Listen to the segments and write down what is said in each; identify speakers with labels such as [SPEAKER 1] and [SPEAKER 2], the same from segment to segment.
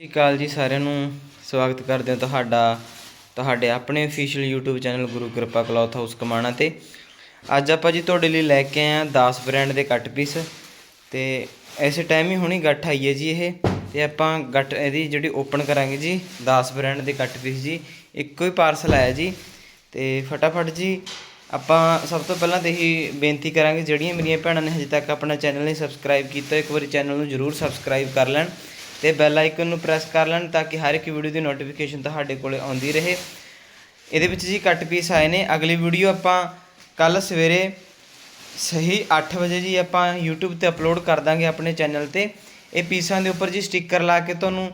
[SPEAKER 1] ਸਤਿ ਸ਼੍ਰੀ ਅਕਾਲ ਜੀ ਸਾਰਿਆਂ ਨੂੰ। ਸਵਾਗਤ ਕਰਦੇ ਹਾਂ ਤੁਹਾਡਾ, ਤੁਹਾਡੇ ਆਪਣੇ ਅਫੀਸ਼ੀਅਲ YouTube ਚੈਨਲ ਗੁਰੂ ਕਿਰਪਾ ਕਲੌਥ ਹਾਊਸ ਕਮਾਣਾ ਤੇ। ਅੱਜ ਆਪਾਂ ਜੀ ਤੁਹਾਡੇ ਲਈ ਲੈ ਕੇ ਆਏ ਹਾਂ 10 ਬ੍ਰਾਂਡ ਦੇ ਕੱਟ ਪੀਸ ਤੇ ਇਸੇ ਟਾਈਮ ਹੀ ਹੁਣੀ ਗੱਠ ਆਈ ਹੈ ਜੀ ਇਹ ਤੇ ਆਪਾਂ ਗੱਠ ਇਹਦੀ ਜਿਹੜੀ ਓਪਨ ਕਰਾਂਗੇ ਜੀ 10 ਬ੍ਰਾਂਡ ਦੇ ਕੱਟ ਪੀਸ ਜੀ, ਇੱਕੋ ਹੀ ਪਾਰਸਲ ਆਇਆ ਜੀ ਤੇ ਫਟਾਫਟ ਜੀ ਆਪਾਂ ਸਭ ਤੋਂ ਪਹਿਲਾਂ ਤੇ ਹੀ ਬੇਨਤੀ ਕਰਾਂਗੇ, ਜਿਹੜੀਆਂ ਮੇਰੀਆਂ ਭੈਣਾਂ ਨੇ ਹਜੇ ਤੱਕ ਆਪਣਾ ਚੈਨਲ ਨਹੀਂ ਸਬਸਕ੍ਰਾਈਬ ਕੀਤਾ, ਇੱਕ ਵਾਰੀ ਚੈਨਲ ਨੂੰ ਜਰੂਰ ਸਬਸਕ੍ਰਾਈਬ ਕਰ ਲੈਣ। ਤੇ ਬੈਲ ਆਈਕਨ ਨੂੰ ਪ੍ਰੈਸ ਕਰ ਲੈਣ ਤਾਂ ਕਿ ਹਰ ਇੱਕ ਵੀਡੀਓ ਦੀ ਨੋਟੀਫਿਕੇਸ਼ਨ ਤੁਹਾਡੇ ਕੋਲੇ ਆਉਂਦੀ ਰਹੇ। ਇਹਦੇ ਵਿੱਚ ਜੀ ਕੱਟ ਪੀਸ ਆਏ ਨੇ। ਅਗਲੀ ਵੀਡੀਓ ਆਪਾਂ ਕੱਲ ਸਵੇਰੇ ਸਹੀ 8 ਵਜੇ ਜੀ ਆਪਾਂ YouTube ਤੇ ਅਪਲੋਡ ਕਰ ਦਾਂਗੇ ਆਪਣੇ ਚੈਨਲ ਤੇ। ਇਹ ਪੀਸਾਂ ਦੇ ਉੱਪਰ ਜੀ ਸਟicker ਲਾ ਕੇ ਤੁਹਾਨੂੰ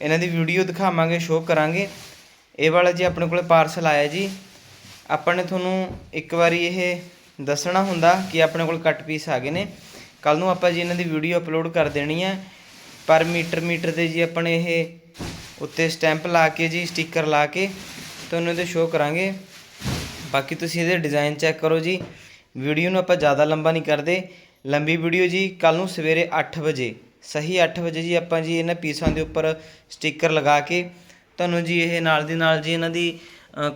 [SPEAKER 1] ਇਹਨਾਂ ਦੀ ਵੀਡੀਓ ਦਿਖਾਵਾਂਗੇ ਸ਼ੋਅ ਕਰਾਂਗੇ। ਇਹ ਵਾਲਾ ਜੀ ਆਪਣੇ ਕੋਲੇ ਪਾਰਸਲ ਆਇਆ ਜੀ। ਆਪਾਂ ਨੇ ਤੁਹਾਨੂੰ ਇੱਕ ਵਾਰੀ ਇਹ ਦੱਸਣਾ ਹੁੰਦਾ ਕਿ ਆਪਣੇ ਕੋਲ ਕੱਟ ਪੀਸ ਆ ਗਏ ਨੇ। ਕੱਲ ਨੂੰ ਆਪਾਂ ਜੀ ਇਹਨਾਂ ਦੀ ਵੀਡੀਓ ਅਪਲੋਡ ਕਰ ਦੇਣੀ ਹੈ ਪਰ ਮੀਟਰ ਮੀਟਰ ਤੇ ਜੀ ਆਪਣੇ ਇਹ ਉੱਤੇ ਸਟੈਂਪ ਲਾ ਕੇ ਜੀ ਸਟicker ਲਾ ਕੇ ਤੁਹਾਨੂੰ ਇਹਦੇ ਸ਼ੋਅ ਕਰਾਂਗੇ। ਬਾਕੀ ਤੁਸੀਂ ਇਹਦੇ ਡਿਜ਼ਾਈਨ ਚੈੱਕ ਕਰੋ ਜੀ। ਵੀਡੀਓ ਨੂੰ ਆਪਾਂ ਜ਼ਿਆਦਾ ਲੰਬਾ ਨਹੀਂ ਕਰਦੇ। ਲੰਬੀ ਵੀਡੀਓ ਜੀ ਕੱਲ ਨੂੰ ਸਵੇਰੇ 8 ਵਜੇ, ਸਹੀ 8 ਵਜੇ ਜੀ ਆਪਾਂ ਜੀ ਇਹਨਾਂ ਪੀਸਾਂ ਦੇ ਉੱਪਰ ਸਟicker ਲਗਾ ਕੇ ਤੁਹਾਨੂੰ ਜੀ ਇਹ ਨਾਲ ਦੀ ਨਾਲ ਜੀ ਇਹਨਾਂ ਦੀ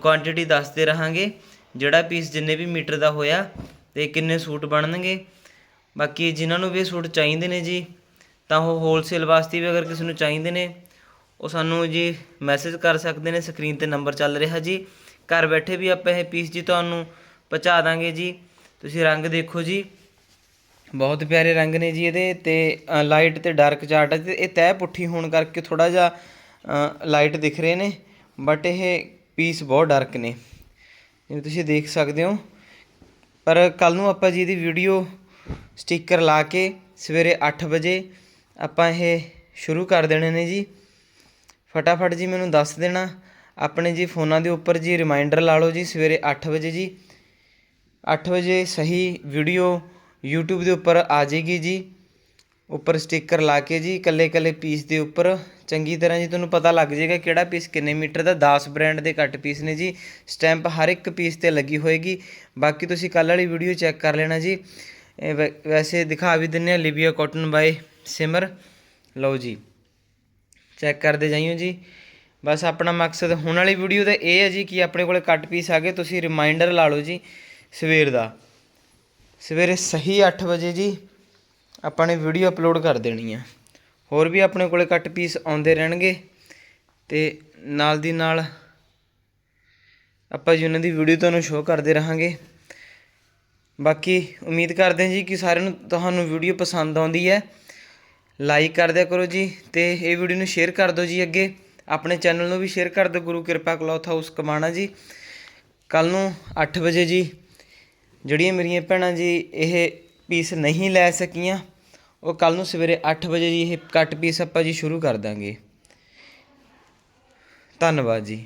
[SPEAKER 1] ਕੁਆਂਟੀਟੀ ਦੱਸਦੇ ਰਹਾਂਗੇ। ਜਿਹੜਾ ਪੀਸ ਜਿੰਨੇ ਵੀ ਮੀਟਰ ਦਾ ਹੋਇਆ ਤੇ ਕਿੰਨੇ ਸੂਟ ਬਣਨਗੇ। ਬਾਕੀ ਜਿਨ੍ਹਾਂ ਨੂੰ ਵੀ ਇਹ ਸੂਟ ਚਾਹੀਦੇ ਨੇ ਜੀ ਤਾਂ ਉਹ ਹੋਲਸੇਲ ਵਾਸਤੇ ਵੀ ਅਗਰ ਕਿਸੇ ਨੂੰ ਚਾਹੀਦੇ ਨੇ, ਉਹ ਸਾਨੂੰ ਜੀ ਮੈਸੇਜ ਕਰ ਸਕਦੇ ਨੇ ਸਕਰੀਨ ਤੇ ਨੰਬਰ ਚੱਲ ਰਿਹਾ ਜੀ। ਘਰ ਬੈਠੇ ਵੀ ਆਪਾਂ ਇਹ ਪੀਸ ਜੀ ਤੁਹਾਨੂੰ ਪਹੁੰਚਾ ਦਾਂਗੇ ਜੀ। ਤੁਸੀਂ ਰੰਗ ਦੇਖੋ ਜੀ। ਬਹੁਤ ਪਿਆਰੇ ਰੰਗ ਨੇ ਜੀ ਇਹਦੇ ਤੇ ਲਾਈਟ ਤੇ ਡਾਰਕ ਚਾਰਟ ਹੈ ਤੇ ਇਹ ਤਹਿ ਪੁੱਠੀ ਹੋਣ ਕਰਕੇ ਥੋੜਾ ਜਿਹਾ ਲਾਈਟ ਦਿਖ ਰਹੇ ਨੇ ਬਟ ਇਹ ਪੀਸ ਬਹੁਤ ਡਾਰਕ ਨੇ। ਜਿਵੇਂ ਤੁਸੀਂ ਦੇਖ ਸਕਦੇ ਹੋ। ਪਰ ਕੱਲ ਨੂੰ ਆਪਾਂ ਜੀ ਇਹਦੀ ਵੀਡੀਓ ਸਟicker ਲਾ ਕੇ ਸਵੇਰੇ 8 ਵਜੇ ਆਪਾਂ ਇਹ ਸ਼ੁਰੂ ਕਰ ਦੇਣੇ ਨੇ ਜੀ। ਫਟਾਫਟ ਜੀ ਮੈਨੂੰ ਦੱਸ ਦੇਣਾ। ਆਪਣੇ ਜੀ ਫੋਨਾਂ ਦੇ ਉੱਪਰ ਜੀ ਰਿਮਾਈਂਡਰ ਲਾ ਲਓ ਜੀ ਸਵੇਰੇ 8 ਵਜੇ ਜੀ। 8 ਵਜੇ ਸਹੀ ਵੀਡੀਓ YouTube ਦੇ ਉੱਪਰ ਆ ਜਾਏਗੀ ਜੀ। ਉੱਪਰ ਸਟicker ਲਾ ਕੇ ਜੀ ਇਕੱਲੇ ਇਕੱਲੇ ਪੀਸ ਦੇ ਉੱਪਰ। ਚੰਗੀ ਤਰ੍ਹਾਂ ਜੀ ਤੁਹਾਨੂੰ ਪਤਾ ਲੱਗ ਜਾਏਗਾ ਕਿਹੜਾ ਪੀਸ ਕਿੰਨੇ ਮੀਟਰ ਦਾ। 10 ਬ੍ਰਾਂਡ ਦੇ ਕੱਟ ਪੀਸ ਨੇ ਜੀ। ਸਟੈਂਪ ਹਰ ਇੱਕ ਪੀਸ ਤੇ ਲੱਗੀ ਹੋਏਗੀ। ਬਾਕੀ ਤੁਸੀਂ ਕੱਲ ਵਾਲੀ ਵੀਡੀਓ ਚੈੱਕ ਕਰ ਲੈਣਾ ਜੀ। ਵੈ- ਵੈਸੇ ਦਿਖਾ ਵੀ ਦਿੰਨੇ ਆ ਲਿਬੀਆ ਕਾਟਨ ਬਾਏ ਸਿਮਰ, ਲਓ ਜੀ। ਚੈੱਕ ਕਰਦੇ ਜਾਈਓ ਜੀ। ਬਸ ਆਪਣਾ ਮਕਸਦ ਹੁਣ ਵਾਲੀ ਵੀਡੀਓ ਦਾ ਇਹ ਹੈ ਜੀ ਕਿ ਆਪਣੇ ਕੋਲੇ ਕੱਟ ਪੀਸ ਆ ਗਏ, ਤੁਸੀਂ ਰਿਮਾਈਂਡਰ ਲਾ ਲਓ ਜੀ ਸਵੇਰ ਦਾ। ਸਵੇਰੇ ਸਹੀ 8 ਵਜੇ ਜੀ ਆਪਾਂ ਨੇ ਵੀਡੀਓ ਅਪਲੋਡ ਕਰ ਦੇਣੀ ਆ। ਹੋਰ ਵੀ ਆਪਣੇ ਕੋਲੇ ਕੱਟ ਪੀਸ ਆਉਂਦੇ ਰਹਿਣਗੇ ਤੇ ਨਾਲ ਦੀ ਨਾਲ ਆਪਾਂ ਜੀ ਉਹਨਾਂ ਦੀ ਵੀਡੀਓ ਤੁਹਾਨੂੰ ਸ਼ੋਅ ਕਰਦੇ ਰਹਾਂਗੇ। ਬਾਕੀ ਉਮੀਦ ਕਰਦੇ ਹਾਂ ਜੀ ਕਿ ਸਾਰਿਆਂ ਨੂੰ ਤੁਹਾਨੂੰ ਵੀਡੀਓ ਪਸੰਦ ਆਉਂਦੀ ਹੈ। ਲਾਈਕ ਕਰ ਦਿਆ ਕਰੋ ਜੀ ਤੇ ਇਹ ਵੀਡੀਓ ਨੂੰ ਸ਼ੇਅਰ ਕਰ ਦਿਓ ਜੀ ਅੱਗੇ। ਆਪਣੇ ਚੈਨਲ ਨੂੰ ਵੀ ਸ਼ੇਅਰ ਕਰ ਦਿਓ, ਗੁਰੂ ਕਿਰਪਾ ਕਲੌਥ ਹਾਊਸ ਕਮਾਣਾ ਜੀ। ਕੱਲ ਨੂੰ 8 ਵਜੇ ਜੀ, ਜਿਹੜੀਆਂ ਮੇਰੀਆਂ ਭੈਣਾਂ ਜੀ ਇਹ ਪੀਸ ਨਹੀਂ ਲੈ ਸਕੀਆਂ, ਉਹ ਕੱਲ ਨੂੰ ਸਵੇਰੇ 8 ਵਜੇ ਜੀ ਇਹ ਕੱਟ ਪੀਸ ਆਪਾਂ ਜੀ ਸ਼ੁਰੂ ਕਰ ਦਾਂਗੇ। ਧੰਨਵਾਦ ਜੀ।